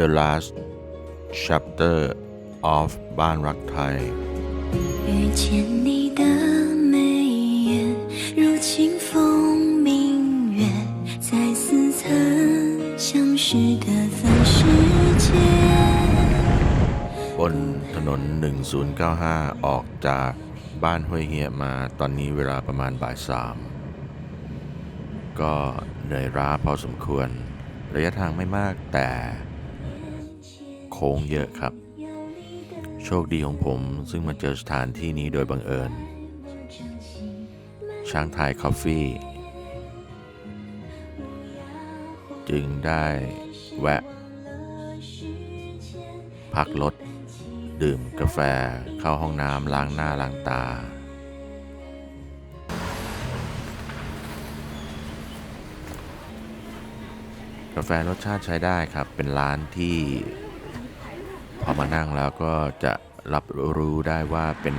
สำหรับ The Last Chapter of บ้านรักไทย 遇见你的眉眼，如清风明月，在似曾相识的凡世间。 บนถนน 1095 ออกจากบ้านห้วยเฮียมาตอนนี้เวลาประมาณบ่ายสามก็เหนื่อยล้าพอสมควร ระยะทางไม่มากแต่โ ค้งเยอะครับ โชคดีของผมซึ่งมาเจอสถานที่นี้โดยบังเอิญ ช้างไทยคอฟฟี่ จึงได้แวะ พักรถดื่มกาแฟเข้าห้องน้ำล้างหน้าล้างตากาแฟรสชาติใช้ได้ครับ เป็นร้านที่ พอมานั่งแล้วก็จะรับรู้ได้ว่าเป็น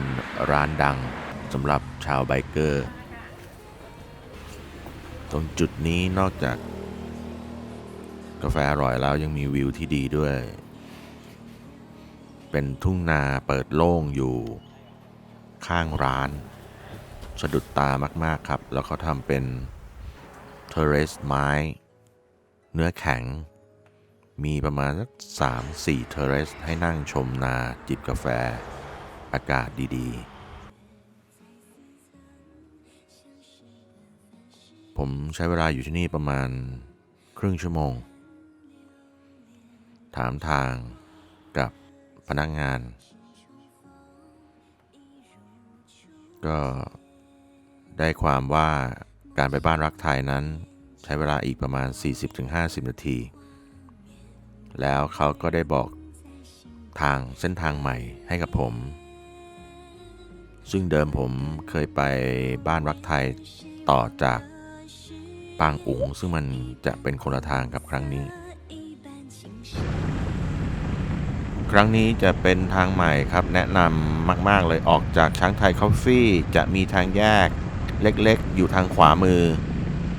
ร้านดังสำหรับชาวไบเกอร์ ตรงจุดนี้นอกจาก กาแฟอร่อยแล้วยังมีวิวที่ดีด้วย เป็นทุ่งนาเปิดโล่งอยู่ข้างร้าน สะดุดตามาก ๆ ครับ แล้วเขาทำเป็นเทเรสไม้ เนื้อแข็ง มีประมาณสักสามสี่เทเรสให้นั่งชมนาจิบกาแฟ อากาศดีๆ ผมใช้เวลาอยู่ที่นี่ประมาณครึ่งชั่วโมง ถามทางกับพนักงาน ก็ได้ความว่าการไปบ้านรักไทยนั้น ใช้เวลาอีกประมาณ 40-50 นาที แล้วเขาก็ได้บอกทางเส้นทางใหม่ให้กับผม ซึ่งเดิมผมเคยไปบ้านรักไทยต่อจากปางอุ๋งซึ่งมันจะเป็นคนละทางกับครั้งนี้ ครั้งนี้จะเป็นทางใหม่ครับแนะนำมาก ๆ เลยออกจากช้างไทยคอฟฟี่จะมีทางแยกเล็ก ๆ อยู่ทางขวามือ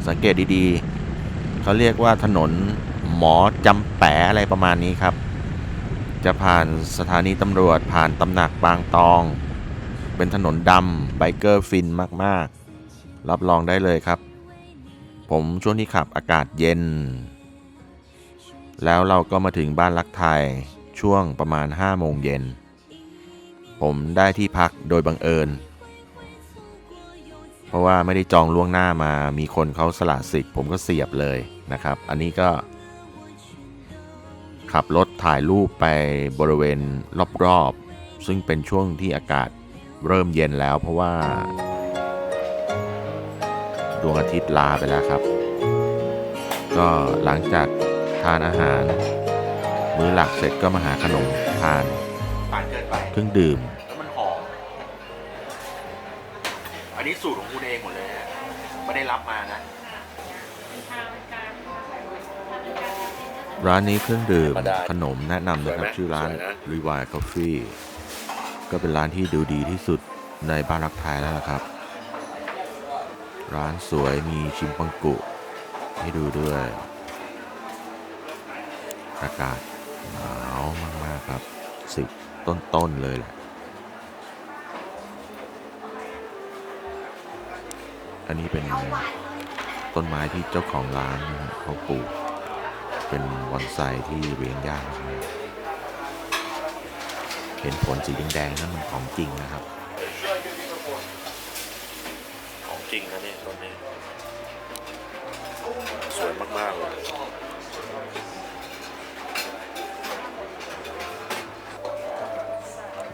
สังเกตดี ๆ เขาเรียกว่าถนน หมอจำแปะอะไรประมาณนี้ครับ จะผ่านสถานีตำรวจผ่านตำหนักบางตอง เป็นถนนดำไบเกอร์ฟินมากๆ รับรองได้เลยครับ ผมช่วงที่ขับอากาศเย็น แล้วเราก็มาถึงบ้านรักไทยช่วงประมาณ5โมงเย็น ผมได้ที่พักโดยบังเอิญ เพราะว่าไม่ได้จองล่วงหน้ามา มีคนเขาสละสิทธิ์ผมก็เสียบเลยนะครับ อันนี้ก็ ขับรถถ่ายรูปไปบริเวณรอบๆ ซึ่งเป็นช่วงที่อากาศเริ่มเย็นแล้วเพราะว่า ดวงอาทิตย์ลาไปแล้วครับ ก็หลังจากทานอาหาร มื้อหลักเสร็จก็มาหาขนมทานเครื่องดื่มแล้วมันหอมอันนี้สูตรของคุณเองหมดเลยไม่ได้รับมานะ ร้านนี้เครื่องดื่มธรรมดาขนมแนะนำนะครับสวยไหมชื่อร้านสวยนะ r e w i r e Coffee ก็เป็นร้านที่ดูดีที่สุดในบ้านรักไทยแล้วล่ะครับ ร้านสวยมีชิมปังกุ ให้ดูด้วย อากาศหนาวมาก ๆ ครับสิบต้น ๆ เลยแหละ อันนี้เป็นต้นไม้ที่เจ้าของร้านนะฮะเขาปลูก เป็นบอนไซที่เลี้ยงยากมากเห็นผลสีแดงๆนั่นมันของจริงนะครับ ของจริงนะเนี่ยต้นนี้ สวยมากๆเลย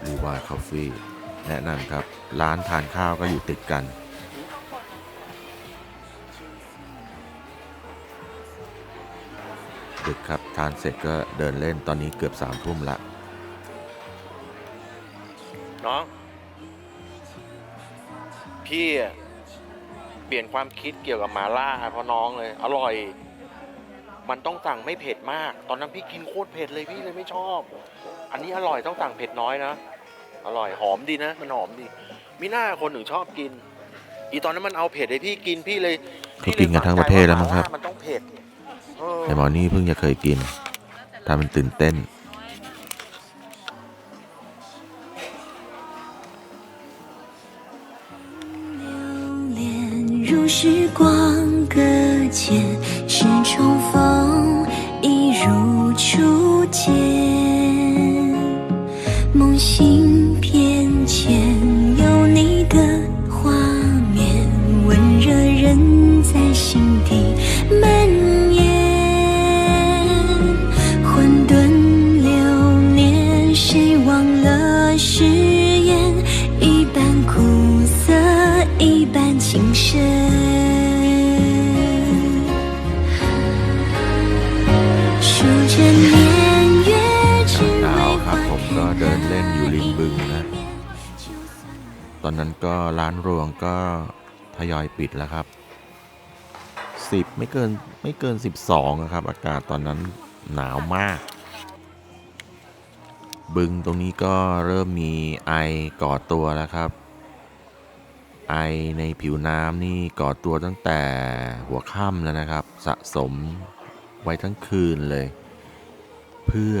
รีวายคอฟฟี่แนะนำครับ ร้านทานข้าวก็อยู่ติดกัน ดึกครับ ทานเสร็จก็เดินเล่นตอนนี้เกือบสามทุ่มละ น้อง พี่อะเปลี่ยนความคิดเกี่ยวกับหมาล่าเพราะน้องเลย อร่อย มันต้องสั่งไม่เผ็ดมาก ตอนนั้นพี่กินโคตรเผ็ดเลยพี่เลยไม่ชอบ อันนี้อร่อยต้องสั่งเผ็ดน้อยนะ อร่อยหอมดีนะ มันหอมดีมิน่าคนถึงชอบกิน อีตอนนั้นมันเอาเผ็ดให้พี่กินพี่เลยเขากินกันทั้งประเทศแล้วมั้งครับหาามันต้องเผ็ดเออ ไอหมอนี่เพิ่งจะเคยกินทำเป็นตื่นเต้น 流连如时光搁浅，是重逢，一如初见。梦醒 อนนั้นก็ร้านรวงก็ทยอยปิดแล้วครับสิบไม่เกินไม่เกินสิบสองครับ อากาศตอนนั้นหนาวมาก บึงตรงนี้ก็เริ่มมีไอก่อตัวแล้วครับ ไอในผิวน้ำนี่ก่อตัวตั้งแต่หัวค่ำแล้วนะครับ สะสมไว้ทั้งคืนเลย เพื่อ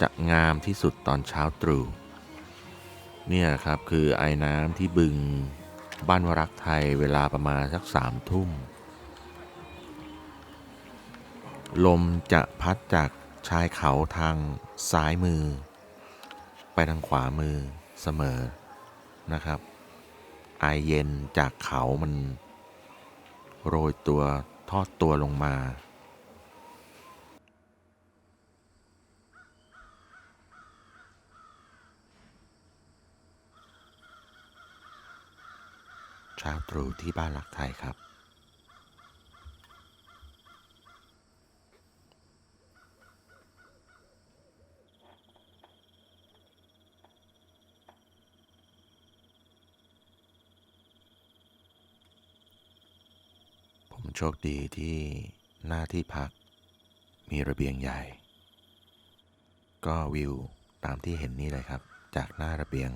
จะงามที่สุดตอนเช้าตรู่ เนี่ยครับคือไอ้น้ำที่บึงบ้านวรักไทยเวลาประมาณสักสามทุ่ม ลมจะพัดจากชายเขาทางซ้ายมือ ไปทางขวามือเสมอนะครับ ไอเย็นจากเขามัน โรยตัวทอดตัวลงมา เช้าตรู่ที่บ้านรักไทยครับ ผมโชคดีที่หน้าที่พัก มีระเบียงใหญ่ ก็วิวตามที่เห็นนี่เลยครับ จากหน้าระเบียง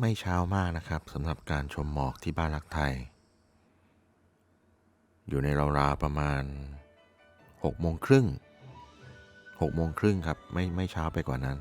ไม่เช้ามากนะครับสำหรับการชมหมอกที่บ้านรักไทย อยู่ในราวๆประมาณ6โมงครึ่ง6โมงครึ่งครับ ไม่ไม่เช้าไปกว่านั้น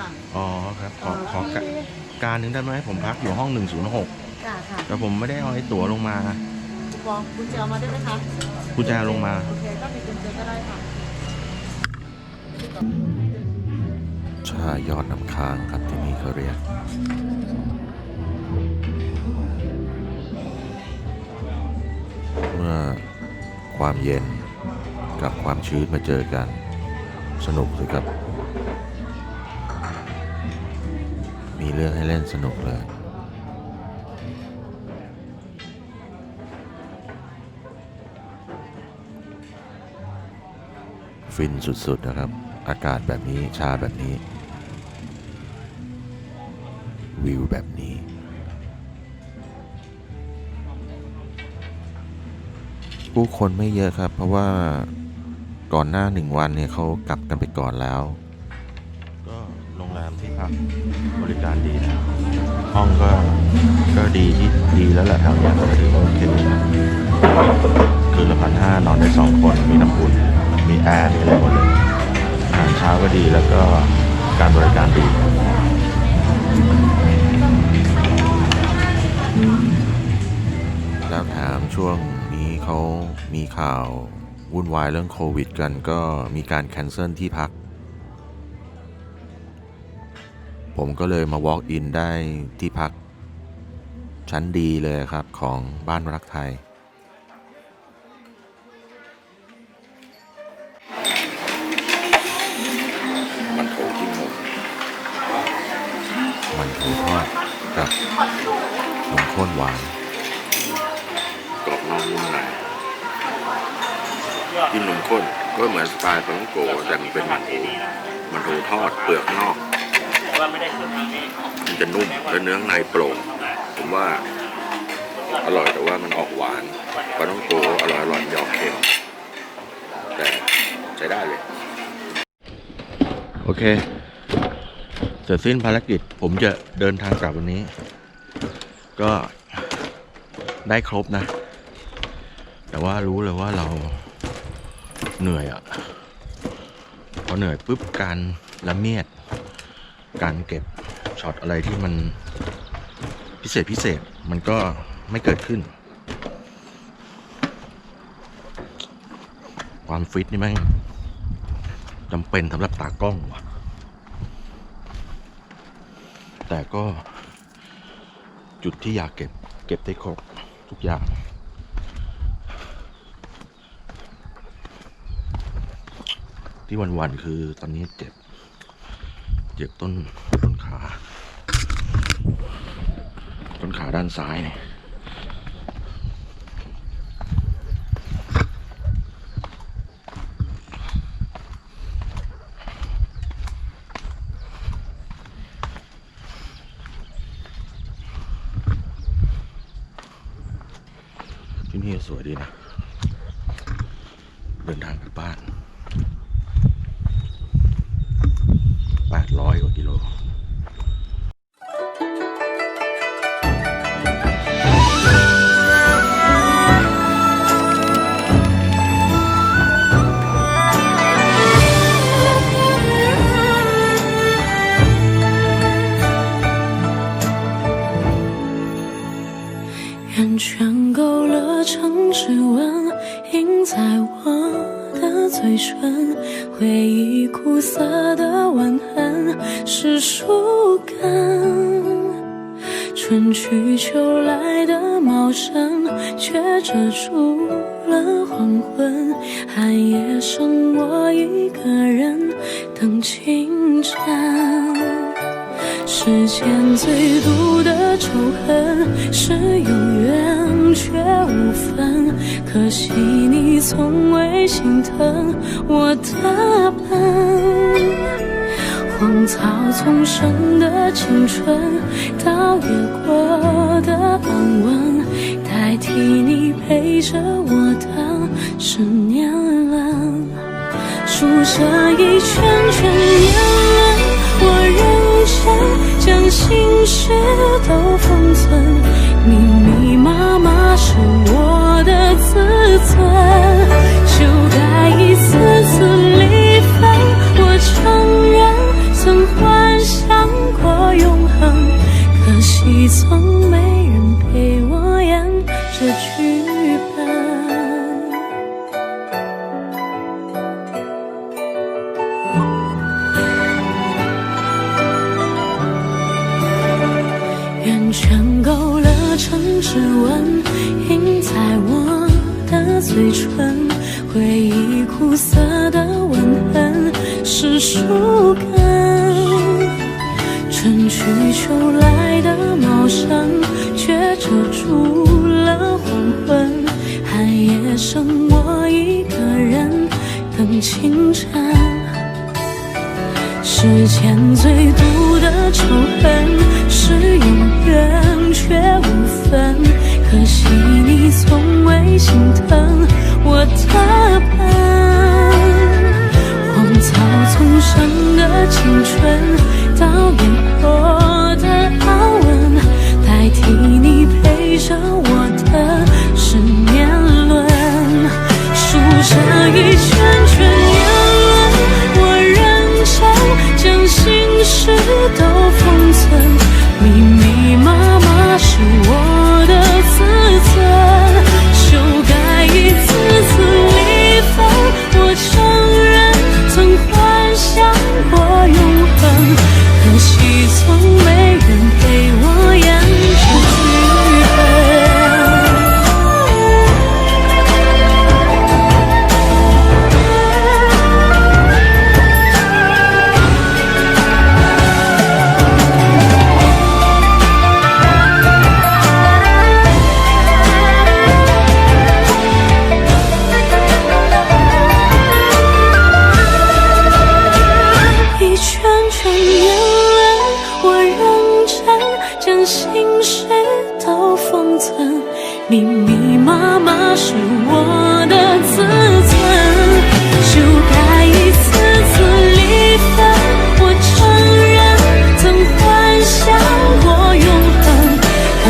ค่ะอ๋อครับขอขอกะการหนึ่งได้ไหมผมพักอยู่ห้อง 106จ้าค่ะแต่ผมไม่ได้เอาไอ้ตั๋วลงมา คุณปองคุณจะเอามาได้ไหมคะกุญแจลงมา โอเคก็มีกุญแจก็ได้ค่ะ ชายอดน้ำค้างครับที่นี่เขาเรียกเมื่อความเย็นกับความชื้นมาเจอกัน สนุกสิครับ เรื่องให้เล่นสนุกเลยฟินสุดๆนะครับ อากาศแบบนี้ชาแบบนี้ วิวแบบนี้ ผู้คนไม่เยอะครับ เพราะว่าก่อนหน้าหนึ่งวันเนี่ยเขากลับกันไปก่อนแล้ว รงแรมที่พักบริการดีนะ ห้องก็ก็ดีที่ดีแล้วแหละแถวเนี้ยก็ถือว่าโอเคคืนละพันห้านอนได้สองคนมีน้ำอุ่นมีแอร์มีอะไรหมดเลยอาหารเช้าก็ดีแล้วก็การบริการดีแล้วแถมช่วงนี้เขามีข่าววุ่นวายเรื่องโควิดกันก็มีการแคนเซิลที่พัก ผมก็เลยมา walk in ได้ที่พักชั้นดีเลยครับของบ้านรักไทย มันโถที่หมกมันโถทอดกับนมข้นหวานกรอบนอกนุ่มในกินนมข้นก็เหมือนสไตล์ปลาท่องโกแต่มันเป็นมันโถมันโถทอดเปลือกนอก มันจะนุ่มและเนื้อข้างในโปร่งผมว่าอร่อยแต่ว่ามันออกหวานปลาท่องโกอร่อยอร่อยมันจะออกเค็มแต่ใช้ได้เลย โอเค เสร็จสิ้นภารกิจผมจะเดินทางกลับวันนี้ ก็ได้ครบนะ แต่ว่ารู้เลยว่าเราเหนื่อยอะ่ะพอเหนื่อยปุ๊บการละเมียด การเก็บช็อตอะไรที่มันพิเศษพิเศษมันก็ไม่เกิดขึ้น ความฟิตนี่แม่งจำเป็นสำหรับตากล้องว่ะ แต่ก็จุดที่อยากเก็บ เก็บได้ครบทุกอย่างที่วัน ๆ คือตอนนี้เจ็บ เจ็บต้นต้นขา ต้นขาด้านซ้ายเนี่ย 嘴唇。回忆苦涩的吻痕是树根，春去秋来的茂盛，却遮住了黄昏。寒夜剩我一个人等清晨。世间最毒的仇恨是永远却无分，可惜你从未心疼我的笨。荒草丛生的青春，倒也过的安稳，代替你陪着我的是年轮。数着一圈圈年，将心事都封存，密密麻麻是我的自尊。修改一次次指纹印在我的嘴唇回忆苦涩的吻痕是树根。春去秋来的茂盛却遮住了黄昏寒夜剩我一个人等清晨。世间最毒的仇恨心疼。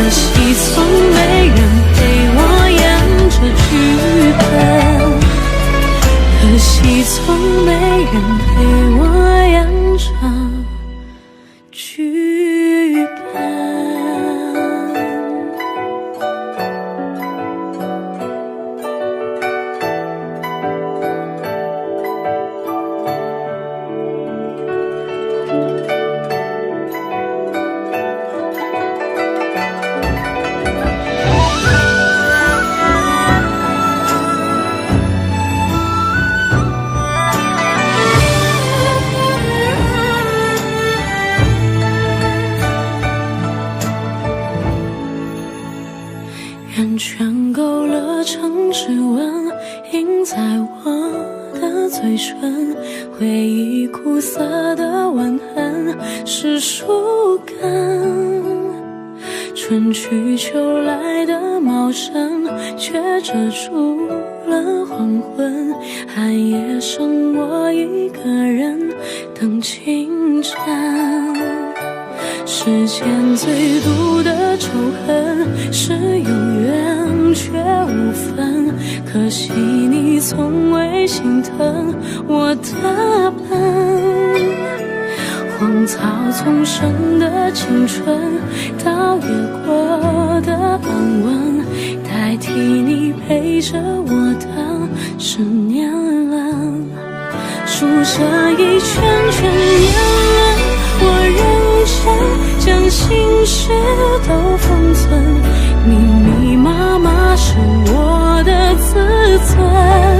Mas isso 根春去秋来的茂盛却遮住了黄昏。寒夜剩我一个人等清晨。世间最毒的仇恨是有缘却无分可惜你从未心疼我的笨荒草丛生的青春倒也过的安稳代替你陪着我的是年轮数着一圈圈年轮我认真将心事都封存？密密麻麻是我的自尊。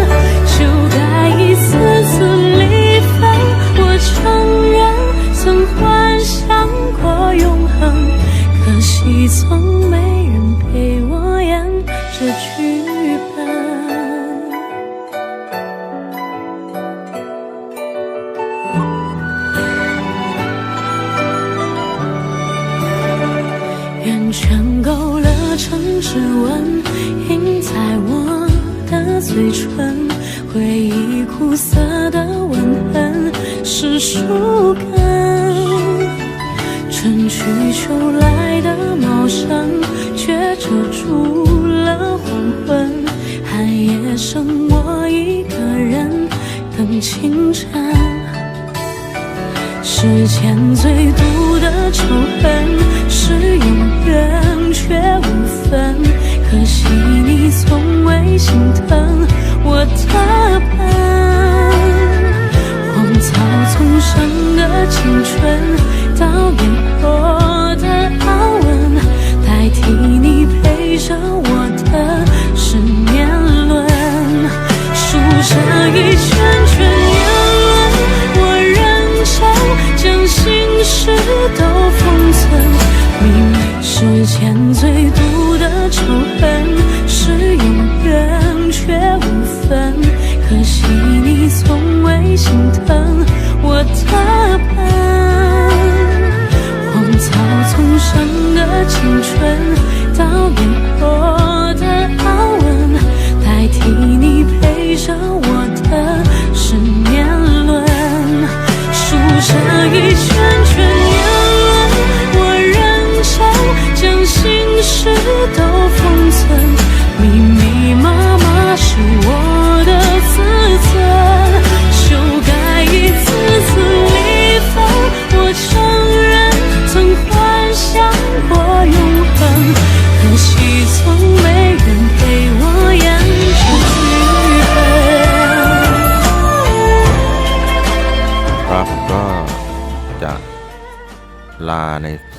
秋来的茂盛却遮住了黄昏寒夜剩我一个人等清晨。世间最毒的仇恨是有缘却无分。可惜你从未心疼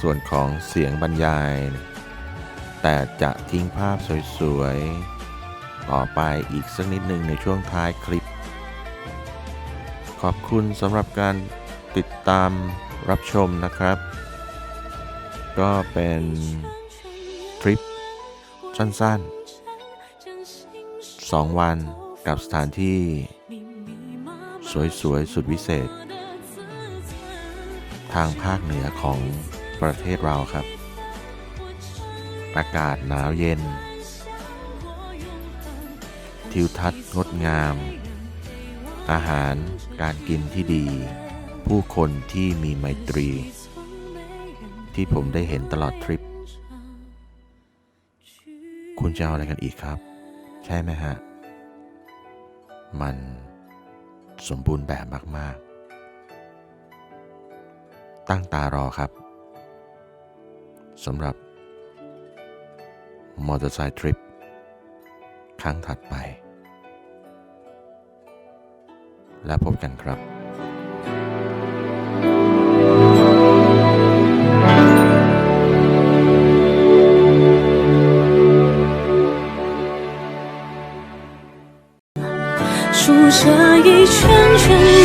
ส่วนของเสียงบรรยาย แต่จะทิ้งภาพสวยๆ ต่อไปอีกสักนิดหนึ่งในช่วงท้ายคลิป ขอบคุณสำหรับการติดตามรับชมนะครับ ก็เป็นทริปสั้นๆ 2 วันกับสถานที่ สวยๆ สุดวิเศษ ทางภาคเหนือของ ประเทศเราครับ อากาศหนาวเย็น ทิวทัศน์งดงาม อาหารการกินที่ดี ผู้คนที่มีไมตรี ที่ผมได้เห็นตลอดทริป คุณจะเอาอะไรกันอีกครับ ใช่ไหมฮะ มันสมบูรณ์แบบมาก ๆ ตั้งตารอครับ สำหรับมอเตอร์ไซค์ทริป ครั้งถัดไป และพบกันครับ thank